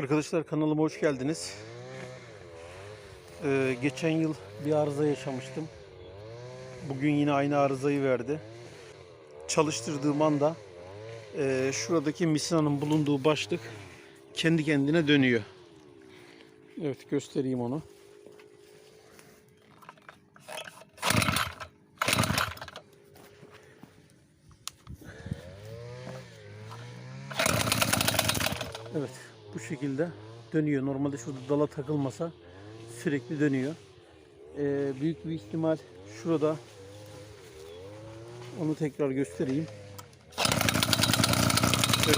Arkadaşlar kanalıma hoş geldiniz. Ee, geçen yıl bir arıza yaşamıştım. Bugün yine aynı arızayı verdi. Çalıştırdığım anda e, şuradaki misinanın bulunduğu başlık kendi kendine dönüyor. Evet göstereyim onu. Evet bu şekilde dönüyor. Normalde şurada dala takılmasa sürekli dönüyor. Ee, büyük bir ihtimal şurada onu tekrar göstereyim. Evet.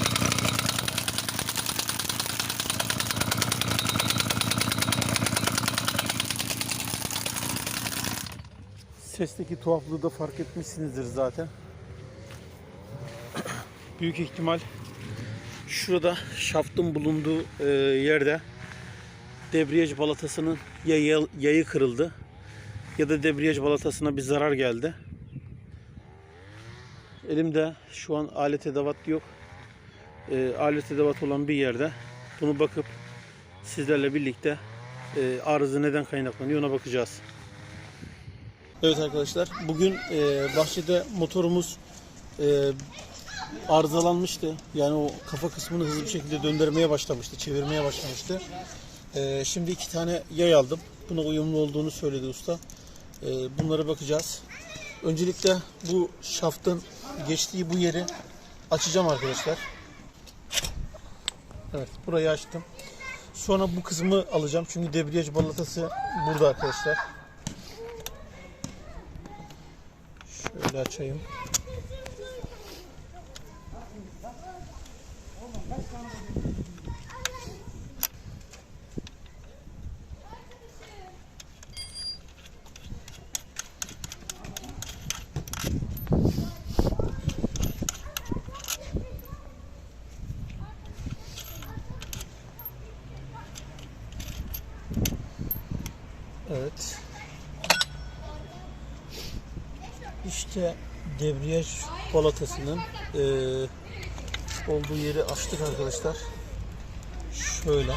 Sesteki tuhaflığı da fark etmişsinizdir zaten. Büyük ihtimal şurada şaftın bulunduğu e, yerde debriyaj balatasının ya yay- yayı kırıldı ya da debriyaj balatasına bir zarar geldi. Elimde şu an alet edevat yok. E, alet edevat olan bir yerde bunu bakıp sizlerle birlikte e, arıza neden kaynaklanıyor ona bakacağız. Evet arkadaşlar bugün e, bahçede motorumuz e, arızalanmıştı. Yani o kafa kısmını hızlı bir şekilde döndürmeye başlamıştı, çevirmeye başlamıştı. Ee, şimdi iki tane yay aldım. Buna uyumlu olduğunu söyledi usta. Ee, bunlara bakacağız. Öncelikle bu şaftın geçtiği bu yeri açacağım arkadaşlar. Evet, burayı açtım. Sonra bu kısmı alacağım çünkü debriyaj balatası burada arkadaşlar. Şöyle açayım. Evet. İşte debriyaj balatasının eee, olduğu yeri açtık arkadaşlar. Şöyle.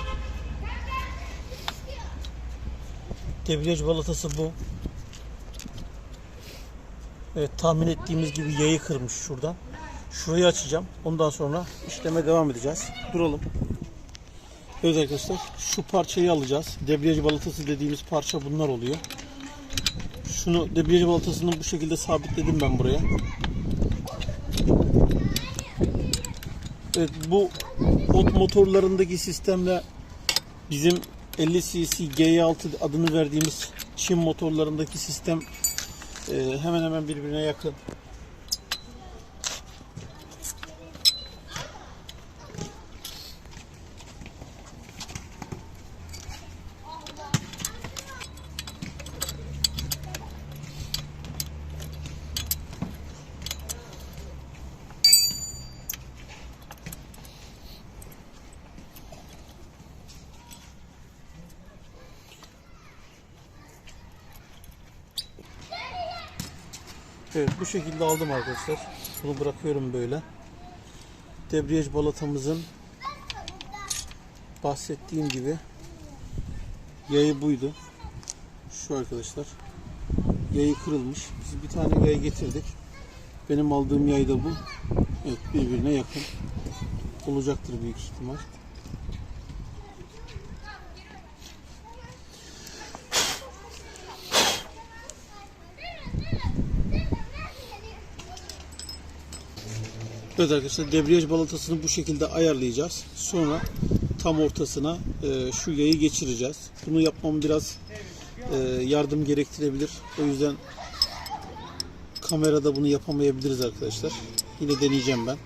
Debriyaj balatası bu. Evet tahmin ettiğimiz gibi yayı kırmış şuradan. Şurayı açacağım. Ondan sonra işleme devam edeceğiz. Duralım. Evet arkadaşlar şu parçayı alacağız. Debriyaj balatası dediğimiz parça bunlar oluyor. Şunu debriyaj balatasını bu şekilde sabitledim ben buraya. Evet bu ot motorlarındaki sistemle bizim 50 cc G6 adını verdiğimiz Çin motorlarındaki sistem e, hemen hemen birbirine yakın. Evet bu şekilde aldım arkadaşlar. Bunu bırakıyorum böyle. Debriyaj balatamızın bahsettiğim gibi yayı buydu. Şu arkadaşlar. Yayı kırılmış. Biz bir tane yay getirdik. Benim aldığım yay da bu. Evet birbirine yakın. Olacaktır büyük ihtimal. Evet arkadaşlar debriyaj balatasını bu şekilde ayarlayacağız. Sonra tam ortasına e, şu yayı geçireceğiz. Bunu yapmam biraz e, yardım gerektirebilir. O yüzden kamerada bunu yapamayabiliriz arkadaşlar. Yine deneyeceğim ben.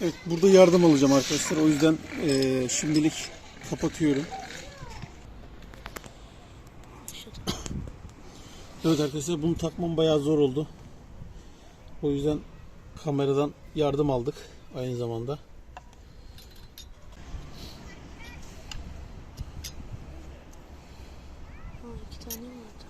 Evet burada yardım alacağım arkadaşlar. O yüzden e, şimdilik kapatıyorum. Evet arkadaşlar bunu takmam bayağı zor oldu. O yüzden Kameradan yardım aldık aynı zamanda. İki tane vardı.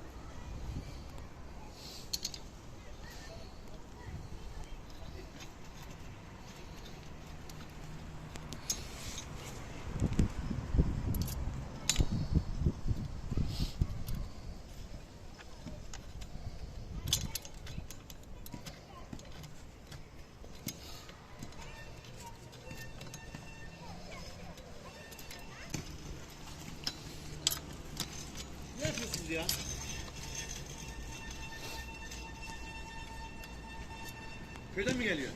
Yapıyorsunuz ya? Köyden mi geliyor?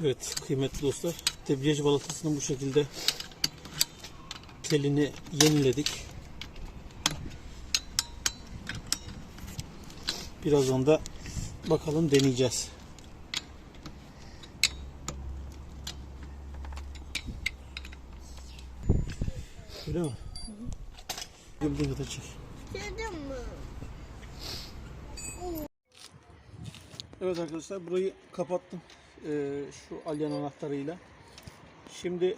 Evet kıymetli dostlar debriyaj balatasının bu şekilde telini yeniledik. Birazdan da bakalım deneyeceğiz. Öyle mi? Gömdüğün kadar çek. Dedim mi? Evet arkadaşlar burayı kapattım. Ee, şu alyan anahtarıyla. Şimdi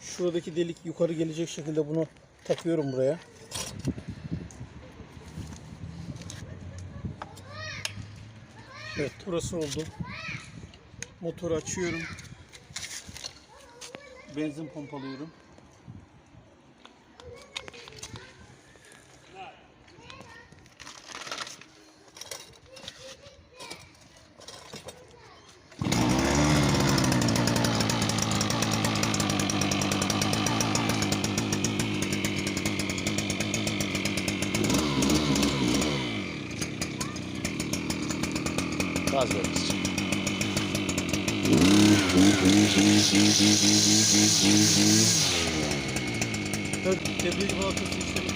şuradaki delik yukarı gelecek şekilde bunu takıyorum buraya. Evet burası oldu. Motoru açıyorum. Benzin pompalıyorum. Veririz. Evet, debriyaj balatası işlemi